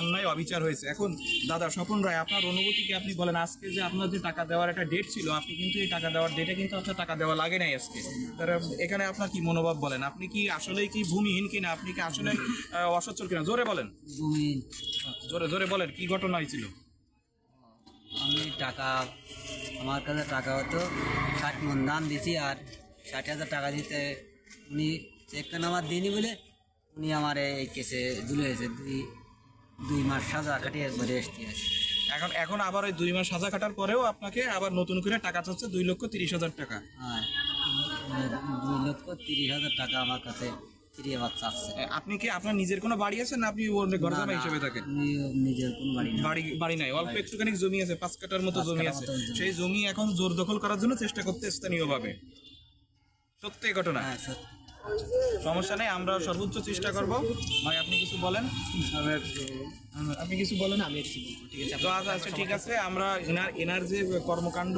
অন্যায় অবিচার হয়েছে। এখন দাদা স্বপন রায় আপনার অনুভূতিকে আপনি বলেন আজকে যে আপনার যে টাকা দেওয়ার একটা ডেট ছিল আপনি কিন্তু এই টাকা দেওয়ার ডেটে কিন্তু আপনার টাকা দেওয়া লাগে নাই আজকে। তার এখানে আপনার কি মনোভাব বলেন? আপনি কি আসলেই কি ভূমিহীন কিনা? আপনি কি আসলে অসচ্ছল কিনা? জোরে বলেন। জোরে জোরে বলেন কি ঘটনা হয়েছিল? আমি টাকা আমার কাছে টাকা হতো ষাট মন দাম দিছি আর ষাট হাজার টাকা দিতে উনি চেকটা আমার দিনই বলে উনি আমার এই কেসে ঝুলে হয়েছে দুই দুই মাস সাজা কাটিয়ে একবারে এসতে আছে। এখন এখন আবার ওই দুই মাস সাজা কাটার পরেও আপনাকে আবার নতুন করে টাকা চাচ্ছে দুই লক্ষ তিরিশ হাজার টাকা। আর দুই লক্ষ তিরিশ হাজার টাকা আমার কাছে ফিরিয়ে আপনি কি আপনার নিজের কোনো বাড়ি আছে না আপনি ঘর না, জামাই হিসেবে থাকেন? নিজের কোন বাড়ি বাড়ি বাড়ি নাই। অল্প একটুখানি জমি আছে পাঁচ কাটার মতো জমি আছে। সেই জমি। এখন জোর দখল করার জন্য চেষ্টা করতে স্থানীয়ভাবে। সত্যি ঘটনা? হ্যাঁ সত্যি। সমস্যা নেই আমরা সর্বোচ্চ চেষ্টা করব। ভাই আপনি কিছু বলেন? আপনি কিছু বলেন আমি কিছু বলব ঠিক আছে? তো আচ্ছা আচ্ছা ঠিক আছে আমরা এনার এনার যে কর্মকাণ্ড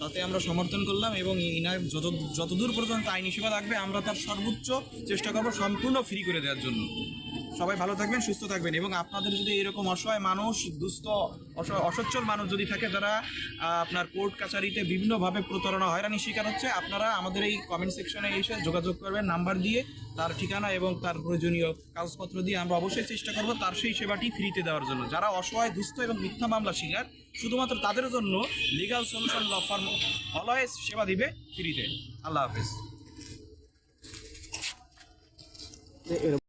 তাতে আমরা সমর্থন করলাম এবং এনার যত যতদূর পর্যন্ত আইনি সেবা লাগবে আমরা তার সর্বোচ্চ চেষ্টা করব সম্পূর্ণ ফ্রি করে দেওয়ার জন্য। সবাই ভালো থাকবেন, সুস্থ থাকবেন। এবং আপনাদের যদি এরকম অসহায় মানুষ, দুস্থ অস- অসচ্ছল মানুষ যদি থাকে, যারা আপনার কোর্ট কাছারিতে বিভিন্নভাবে প্রতারণা, হয়রানি শিকার হচ্ছে, আপনারা আমাদের এই কমেন্ট সেকশনে এসে যোগাযোগ করবেন নাম্বার দিয়ে তার ঠিকানা এবং তার প্রয়োজনীয় কাগজপত্র দিয়ে আমরা অবশ্যই চেষ্টা করব তার সেই সেবাটি ফ্রিতে দেওয়ার জন্য। যারা অসহায়, দুস্থ এবং মিথ্যা মামলা শিকার, শুধুমাত্র তাদের জন্য legal solution law firm always সেবা দিবে ফ্রিতে। আল্লাহ হাফেজ।